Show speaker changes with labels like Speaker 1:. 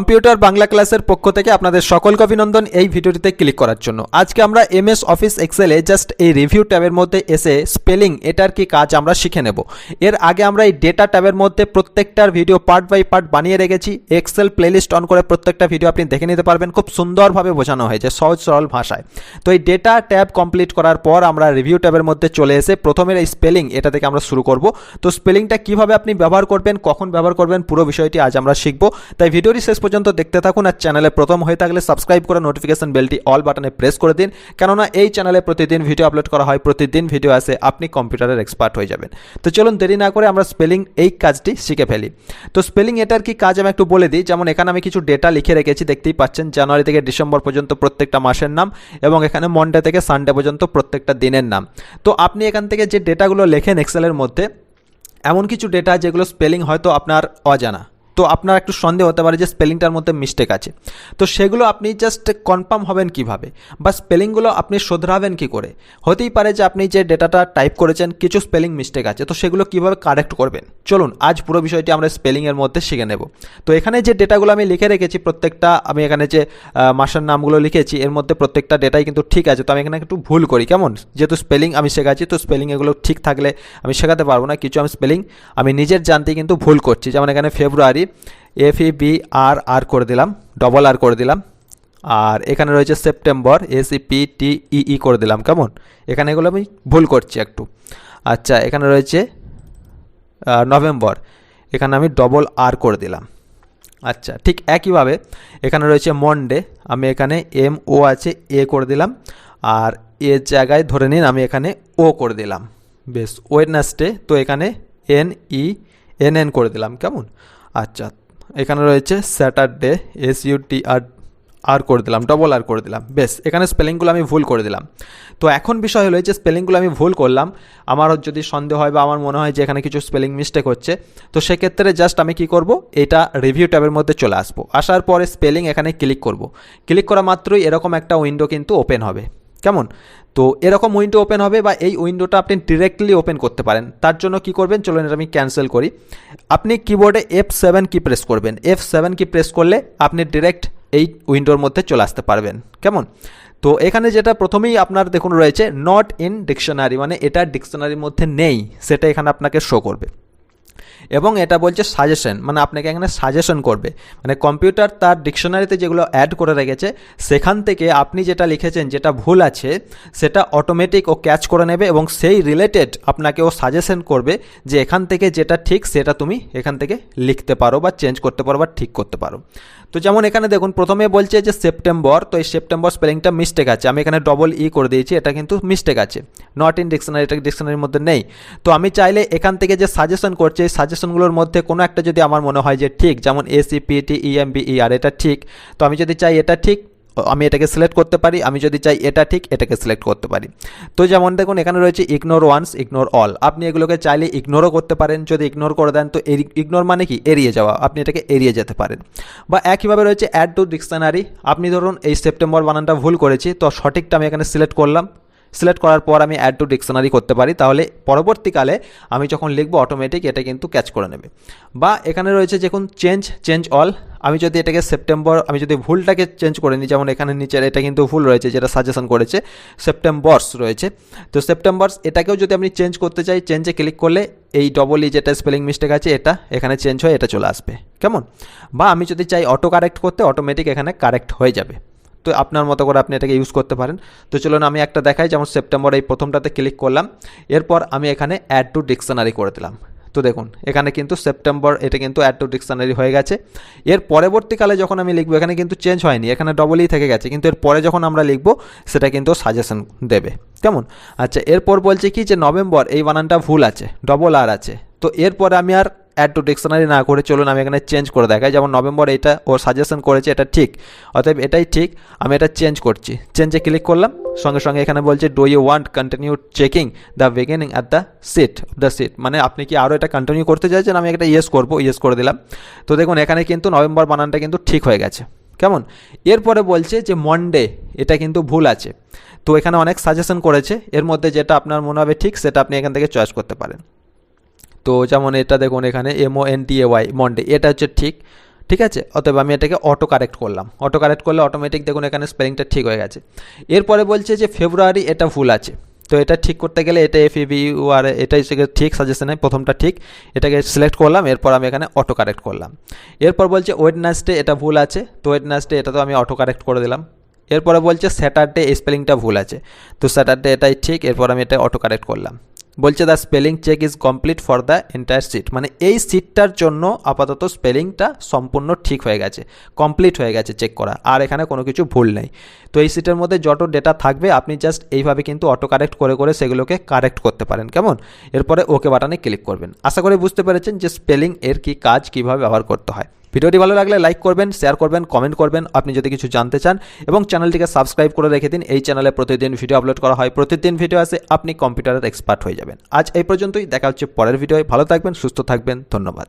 Speaker 1: Computer Bangla ক্লাসের পক্ষ থেকে আপনাদের সকলকে অভিনন্দন এই ভিডিওটিতে ক্লিক করার জন্য। আজকে আমরা এমএস অফিস এক্সেলে জাস্ট এই রিভিউ ট্যাবের মধ্যে এসে স্পেলিং, এটার কি কাজ আমরা শিখে নেব। এর আগে আমরা এই ডেটা ট্যাবের মধ্যে প্রত্যেকটার ভিডিও পার্ট বাই পার্ট বানিয়ে রেখেছি। এক্সেল প্লেলিস্ট অন করে প্রত্যেকটা ভিডিও আপনি দেখে নিতে পারবেন। খুব সুন্দরভাবে বোঝানো হয়েছে, সহজ সরল ভাষায়। তো এই ডেটা ট্যাব কমপ্লিট করার পর আমরা রিভিউ ট্যাবের মধ্যে চলে এসে প্রথমের এই স্পেলিং, এটা থেকে আমরা শুরু করব। তো স্পেলিংটা কীভাবে আপনি ব্যবহার করবেন, কখন ব্যবহার করবেন, পুরো বিষয়টি আজ আমরা শিখব। তাই ভিডিওটি শেষ পর্যন্ত দেখতে থাকুন আর চ্যানেলে প্রথম হয়ে থাকলে সাবস্ক্রাইব করে নোটিফিকেশন বেলটি অল বাটনে প্রেস করে দিন। কেননা এই চ্যানেলে প্রতিদিন ভিডিও আপলোড করা হয়, প্রতিদিন ভিডিও আসে, আপনি কম্পিউটারের এক্সপার্ট হয়ে যাবেন। তো চলুন দেরি না করে আমরা স্পেলিং এই কাজটি শিখে ফেলি। তো স্পেলিং এটার কি কাজ আমি একটু বলে দিই। যেমন এখানে আমি কিছু ডেটা লিখে রেখেছি, দেখতেই পাচ্ছেন জানুয়ারি থেকে ডিসেম্বর পর্যন্ত প্রত্যেকটা মাসের নাম এবং এখানে মন্ডে থেকে সানডে পর্যন্ত প্রত্যেকটা দিনের নাম। তো আপনি এখান থেকে যে ডেটাগুলো লেখেন এক্সেলের মধ্যে, এমন কিছু ডেটা যেগুলো স্পেলিং হয়তো আপনার অজানা। তো আপনার একটু সন্দেহ হতে পারে যে স্পেলিংটার মধ্যে মিস্টেক আছে। তো সেগুলো আপনি জাস্ট কনফার্ম হবেন কীভাবে? বা স্পেলিংগুলো আপনি শোধরাবেন কি করে? হতেই পারে যে আপনি যে ডেটাটা টাইপ করেছেন, কিছু স্পেলিং মিস্টেক আছে। তো সেগুলো কীভাবে কারেক্ট করবেন? চলুন, আজ পুরো বিষয়টি আমরা স্পেলিংয়ের মধ্যে শিখে নেব। তো এখানে যে ডেটাগুলো আমি লিখে রেখেছি, প্রত্যেকটা আমি এখানে যে মাসের নামগুলো লিখেছি, এর মধ্যে প্রত্যেকটা ডেটাই কিন্তু ঠিক আছে। তো আমি এখানে একটু ভুল করি, কেমন? যেহেতু স্পেলিং আমি শেখাচ্ছি, তো স্পেলিং এগুলো ঠিক থাকলে আমি শেখাতে পারব না। কিছু আমি স্পেলিং আমি নিজের জানতেই কিন্তু ভুল করছি। যেমন এখানে ফেব্রুয়ারি এফ ই বি আর আর করে দিলাম ডবল আর করে দিলাম। আর এখানে রয়েছে September S E P T E করে দিলাম, কেমন? এখানে এগুলো আমি ভুল করছি একটু। আচ্ছা এখানে রয়েছে নভেম্বর এখানে আমি ডবল আর করে দিলাম। আচ্ছা ঠিক একইভাবে এখানে রয়েছে মন্ডে আমি এখানে এম ও আছে এ করে দিলাম। আর এর জায়গায় ধরে নিন, আমি এখানে ও করে দিলাম। বেশ ওয়েডনেসডে তো এখানে এন ই এন এন করে দিলাম, কেমন? আচ্ছা এখানে রয়েছে Saturday S U T R R করে দিলাম ডবল আর করে দিলাম। বেশ, এখানে স্পেলিংগুলো আমি ভুল করে দিলাম। তো এখন বিষয় হলো যে স্পেলিংগুলো আমি ভুল করলাম আমারও যদি সন্দেহ হয় বা আমার মনে হয় যে এখানে কিছু স্পেলিং মিস্টেক হচ্ছে, তো সেক্ষেত্রে জাস্ট আমি কি করব? এটা রিভিউ ট্যাবের মধ্যে চলে আসব। আসার পরে স্পেলিং এখানে ক্লিক করব। ক্লিক করা মাত্রই এরকম একটা উইন্ডো কিন্তু ওপেন হবে। কেমন? তো এরকম উইন্ডো ওপেন হবে বা এই উইন্ডোটা আপনি ডিরেক্টলি ওপেন করতে পারেন। তার জন্য কি করবেন? চলুন এটা আমি ক্যান্সেল করি। আপনি কিবোর্ডে এফ সেভেন কি প্রেস করবেন। এফ সেভেন কি প্রেস করলে আপনি ডিরেক্ট এই উইন্ডোর মধ্যে চলে আসতে পারবেন। কেমন? তো এখানে যেটা প্রথমেই আপনার দেখুন রয়েছে নট ইন ডিকশনারি মানে এটা ডিকশনারির মধ্যে নেই, সেটা এখানে আপনাকে শো করবে। এবং এটা বলছে সাজেশন মানে আপনাকে এখানে সাজেশন করবে। মানে কম্পিউটার তার ডিকশনারিতে যেগুলো অ্যাড করে রেখেছে, সেখান থেকে আপনি যেটা লিখেছেন, যেটা ভুল আছে, সেটা অটোমেটিক ও ক্যাচ করে নেবে এবং সেই রিলেটেড আপনাকে ও সাজেশন করবে যে এখান থেকে যেটা ঠিক, সেটা তুমি এখান থেকে লিখতে পারো বা চেঞ্জ করতে পারো বা ঠিক করতে পারো। তো যেমন এখানে দেখুন, প্রথমে বলছে যে সেপ্টেম্বর তো এই সেপ্টেম্বর স্পেলিংটা মিস্টেক আছে। আমি এখানে ডবল ই করে দিয়েছি, এটা কিন্তু মিস্টেক আছে। নট ইন ডিকশনারি এটা ডিকশনারির মধ্যে নেই। তো আমি চাইলে এখান থেকে যে সাজেশন করছে, এই সাজেশনগুলোর মধ্যে কোনো একটা যদি আমার মনে হয় যে ঠিক, যেমন এসি পিটি ইএমবি ইআর এটা ঠিক, তো আমি যদি চাই এটা ঠিক আমি এটাকে সিলেক্ট করতে পারি, আমি যদি চাই এটা ঠিক, এটাকে সিলেক্ট করতে পারি। তো যেমন দেখুন, এখানে রয়েছে ইগনোর ওয়ান্স ইগনোর অল আপনি এগুলোকে চাইলে ইগনোরও করতে পারেন, যদি ইগনোর করে দেন তো ইগনোর মানে কি? এড়িয়ে যাওয়া, আপনি এটাকে এড়িয়ে যেতে পারেন। বা একইভাবে রয়েছে অ্যাড টু ডিকশনারি আপনি ধরুন এই সেপ্টেম্বর বানানটা ভুল করেছি, তো সঠিকটা আমি এখানে সিলেক্ট করলাম। সিলেক্ট করার পর আমি অ্যাড টু ডিকশনারি করতে পারি, তাহলে পরবর্তীকালে আমি যখন লিখব অটোমেটিক এটা কিন্তু ক্যাচ করে নেবে। বা এখানে রয়েছে দেখুন চেঞ্জ চেঞ্জ অল আমি যদি এটাকে সেপ্টেম্বর আমি যদি ভুলটাকে চেঞ্জ করে নিই, যেমন এখানে নিচের এটা কিন্তু ভুল রয়েছে, যেটা সাজেশন করেছে সেপ্টেম্বর্স রয়েছে। তো সেপ্টেম্বর্স এটাকেও যদি আমি চেঞ্জ করতে চাই চেঞ্জে ক্লিক করলে এই ডবল ই যেটা স্পেলিং মিস্টেক আছে, এটা এখানে চেঞ্জ হয়ে এটা চলে আসবে। কেমন? বা আমি যদি চাই অটো কারেক্ট করতে অটোমেটিক এখানে কারেক্ট হয়ে যাবে। তো আপনার মতো করে আপনি এটাকে ইউজ করতে পারেন। তো চলুন আমি একটা দেখাই, যেমন সেপ্টেম্বর এই প্রথমটাতে ক্লিক করলাম। এরপর আমি এখানে অ্যাড টু ডিকশনারি করে দিলাম। তো দেখুন, এখানে কিন্তু সেপ্টেম্বর এটা কিন্তু অ্যাড টু ডিকশনারি হয়ে গেছে। এর পরবর্তীকালে যখন আমি লিখব, এখানে কিন্তু চেঞ্জ হয়নি, এখানে ডবলই থেকে গেছে। কিন্তু এর পরে যখন আমরা লিখব, সেটা কিন্তু সাজেশন দেবে। কেমন? আচ্ছা এরপর বলছে কি যে নভেম্বর এই বানানটা ভুল আছে ডবল আর আছে। তো এরপরে আমি আর অ্যাড টু ডিকশনারি না করে চলুন আমি এখানে চেঞ্জ করে দেখাই। যেমন নভেম্বর এটা ও সাজেশন করেছে, এটা ঠিক। অতএব এটাই ঠিক, আমি এটা চেঞ্জ করছি। চেঞ্জে ক্লিক করলাম, সঙ্গে সঙ্গে এখানে বলছে do you want continue checking the beginning at the sheet the sheet মানে আপনি কি আরও এটা কন্টিনিউ করতে চাইছেন? আমি একটা ইয়েস করব ইয়েস করে দিলাম। তো দেখুন, এখানে কিন্তু নভেম্বর বানানটা কিন্তু ঠিক হয়ে গেছে। কেমন? এরপরে বলছে যে মন্ডে এটা কিন্তু ভুল আছে। তো এখানে অনেক সাজেশন করেছে। এর মধ্যে যেটা আপনার মনে হবে ঠিক, সেটা আপনি এখান থেকে চয়েস করতে পারেন। তো যেমন এটা দেখুন এখানে M O N T A Y Monday এটা হচ্ছে ঠিক ঠিক আছে? অতএব আমি এটাকে অটো কারেক্ট করলাম। অটো কারেক্ট করলে অটোমেটিক দেখুন এখানে স্পেলিংটা ঠিক হয়ে গেছে। এরপরে বলছে যে ফেব্রুয়ারি এটা ভুল আছে। তো এটা ঠিক করতে গেলে এটা এফ ইউ আর সেটা ঠিক সাজেশনে প্রথমটা ঠিক, এটাকে সিলেক্ট করলাম, এরপর আমি এখানে অটো কারেক্ট করলাম। এরপর বলছে ওয়েডনাসডে এটা ভুল আছে, তো ওয়েডনাসডে এটা তো আমি অটো কারেক্ট করে দিলাম। এরপরে বলছে স্যাটারডে স্পেলিংটা ভুল আছে, তো স্যাটারডে এটাই ঠিক, এরপর আমি এটা অটো কারেক্ট করলাম। বলছে the spelling check is complete for the entire sheet মানে এই সিটটার জন্য আপাতত স্পেলিংটা সম্পূর্ণ ঠিক হয়ে গেছে কমপ্লিট হয়ে গেছে চেক করা। আর এখানে কোনো কিছু ভুল নেই। তো এই সিটের মধ্যে যত ডেটা থাকবে, আপনি জাস্ট এইভাবে কিন্তু অটো কারেক্ট করে করে সেগুলোকে কারেক্ট করতে পারেন। কেমন? এরপরে ওকে বাটনে ক্লিক করবেন। আশা করি বুঝতে পেরেছেন যে স্পেলিং এর কি কাজ, কীভাবে ব্যবহার করতে হয়। ভিডিওটি ভালো লাগলে লাইক করবেন শেয়ার করবেন কমেন্ট করবেন, আপনি যদি কিছু জানতে চান এবং চ্যানেলটিকে সাবস্ক্রাইব করে রেখে দিন, এই চ্যানেলে প্রতিদিন ভিডিও আপলোড করা হয়, প্রতিদিন ভিডিও আসে, আপনি কম্পিউটারের এক্সপার্ট হয়ে যাবেন। আজ এই পর্যন্তই, দেখা হচ্ছে পরের ভিডিওয় ভালো থাকবেন, সুস্থ থাকবেন, ধন্যবাদ।